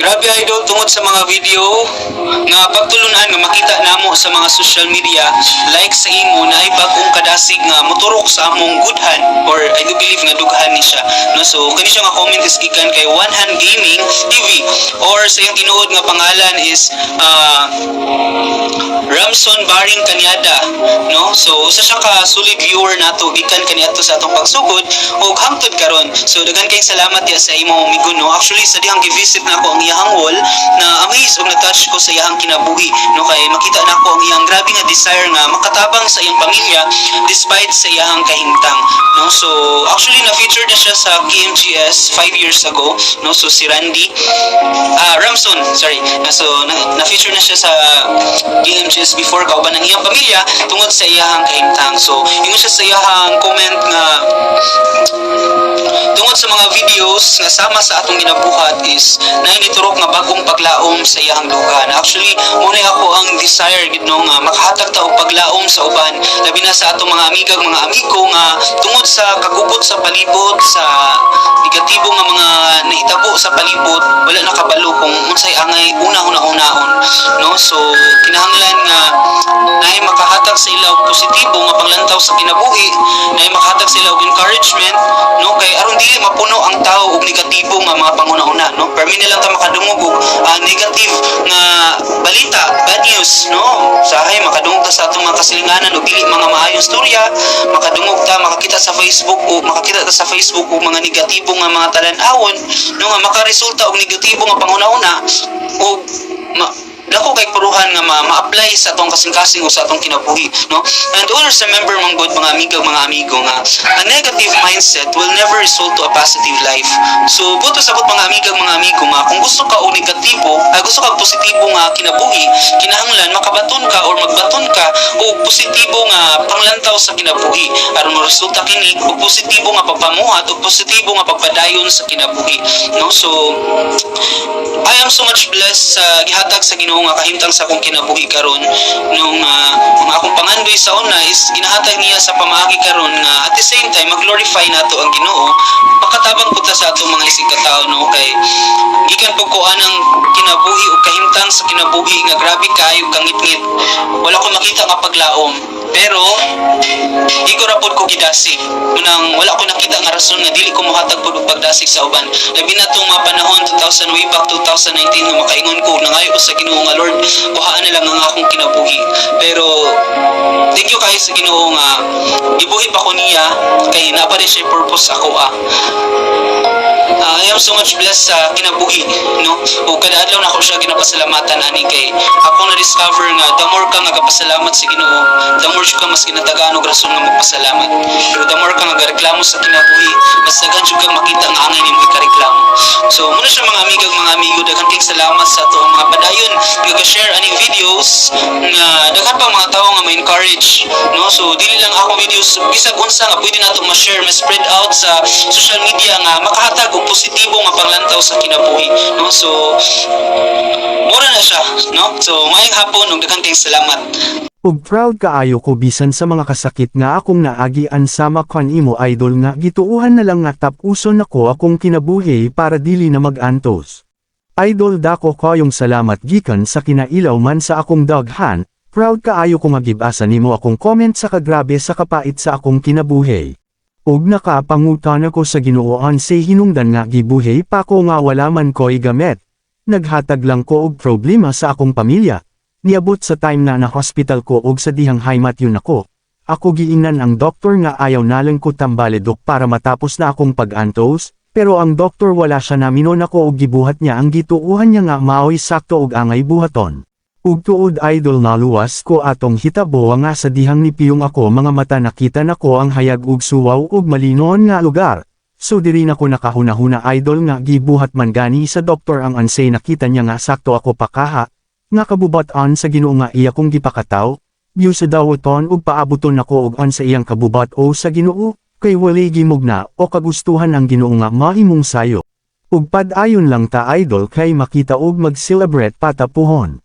Grabe idol tungod sa mga video nga pagtulunan nga makita namo sa mga social media like sa imo na ay bagong kadasig nga moturok sa among goodhan or I do believe nga dughan ni siya. No so kani siya nga comment is gikan kay One Hand Gaming TV or sa iyang tinuod nga pangalan is ah, Ramson Baring Kanyada no? So usa siya ka solid viewer nato gikan kaniadto sa atong pagsugod ug hangtod karon. So daghan kay salamat ya sa imo migo no actually sa dihang gi-visit na ako ang iyang wall na amaze ug na-touch ko sa iyang kinabuhi no? Kay makita na ako ang iyang grabe nga desire nga makatabang sa iyang pamilya despite sa iyang kahimtang no? So actually na featured na siya sa KMGS 5 years ago no? So si Randy ah Ramson sorry. So na, na-feature na siya sa KMGS before kauban ng iyang pamilya tungod sa iyang kahimtang so ingon siya sa iyang comment nga tungod sa mga videos nga sama sa atong ginabuhat is nainiturok nga bagong paglaom sa iyang dugan. Actually, muna ako ang desire gid no nga makahatag ta og paglaom sa uban labi na sa atong mga amigang mga amigo nga tungod sa kagubot sa palibot sa negatibo nga mga nahitabo sa palibot wala nakabalo kung unsay angay una-una-unaon no? So kinahanglan nga naay makahatag sa ilaw positibo nga panglantaw sa kinabuhi. Naay makahatag sa ilaw encouragement no? Kay aron dili mapuno ang tao og negatibo nga mga panguna-una no? Permi na lang ta makadungog og ah, negative nga balita bad news no? Sahay makadungog ta sa atong mga kasilinganan og dili mga maayong storya makadungog ta makakita sa Facebook o makakita ta sa Facebook og mga negatibo nga mga talan-awon no? Nga makaresulta og negatibo nga panguna-una og ma- dako kay nga ma- ma-apply sa atong kasing-kasing o sa atong kinabuhi no? And always remember mga good mga amiga mga amigo nga a negative mindset will never result to a positive life. So buto sabot mga amiga mga amigo nga kung gusto ka og negatibo ay gusto ka positibo nga kinabuhi kinahanglan makabaton ka or magbaton ka og positibo nga panglantaw sa kinabuhi. Aron resulta kini og positibo nga pagpamuhat og positibo nga pagpadayon sa kinabuhi no? So Am so much blessed sa gihatag sa Ginoo nga kahimtang sa akong kinabuhi karon nung ah, mga akong pangandoy sa una is ginahatag niya sa pamaagi karon nga at the same time mag-glorify nato ang Ginoo pakatabang pud ta sa atong mga isig katao no? Kay gikan pug ko anang kinabuhi o kahimtang sa kinabuhi nga grabe kaayo kangit-ngit wala ko makita nga paglaom. Pero di ko rapod ko gidasig. Unang wala ko nakita nga rason nga dili ko mohatag pud og pagdasig sa uban. Labi na tong mga panahon 2000 way back 2019 nga makaingon ko nangayo ko sa Ginoo nga Lord kuhaan na lang ang akong kinabuhi. Pero thank you kayo sa Ginoo nga ibuhi pa ko niya kay napa din siya purpose ako ah Ah, I am so much blessed sa kinabuhi, no? O kada adlaw na ako siya ginapasalamatan ani kay ako na discover nga the more ka nga kapasalamat sa Ginoo, the more ka mas ginatagaan og rason nga magpasalamat. Pero the more ka nga reklamo sa kinabuhi, mas daghan siya kang makita nga angay nimo ikareklamo. So, muna siya mga amigang mga amigo, daghan kay salamat sa to mga padayon. Nga ga-share aning videos nga daghan pa mga tawo nga ma-encourage, no? So, dili lang ako videos. Bisag unsa nga pwede nato ma-share, ma-spread out sa social media nga makahatag og positibo nga panglantaw sa kinabuhi no? So mura na siya no? So maayong hapon ug daghang kayong salamat Ug proud kaayo ko bisan sa mga kasakit nga akong naagian sama kan imo idol nga gituuhan na lang nga tapuson nako akong kinabuhi para dili na magantos. Idol dako kayong salamat gikan sa kinailaw man sa akong daghan, proud kaayo ko magibasa nimo akong comment sa kagrabe sa kapait sa akong kinabuhi. Ug nakapangutan ako sa ginooan sa hinungdan nga gibuhi pa ko nga wala man ko'y gamit. Naghatag lang ko og problema sa akong pamilya. Niabot sa time na na-hospital ko og sa dihang haymat yun ako. Ako giingnan ang doktor nga ayaw nalang ko tambaledok para matapos na akong pag-antos, pero ang doktor wala siya na minon ako og gibuhat niya ang gituuhan niya nga maoy sakto og angay buhaton. Ug tuod idol na luwas ko atong hitabo nga sa dihang nipiyong ako mga mata nakita nako ang hayag ug suwaw ug malinon nga lugar. So diri na ko nakahuna-huna idol nga gibuhat man gani sa doktor ang ansay nakita niya nga sakto ako pakaha, nga kabubat-an sa Ginoo nga iya kong gipakataw, biyo sa dawoton ug paabuton nako og an sa iyang kabubat o sa Ginoo, kay wali gimugna o kagustuhan ang Ginoo nga mahimong sayo. Ug padayon lang ta idol kay makita og mag-celebrate patapuhon.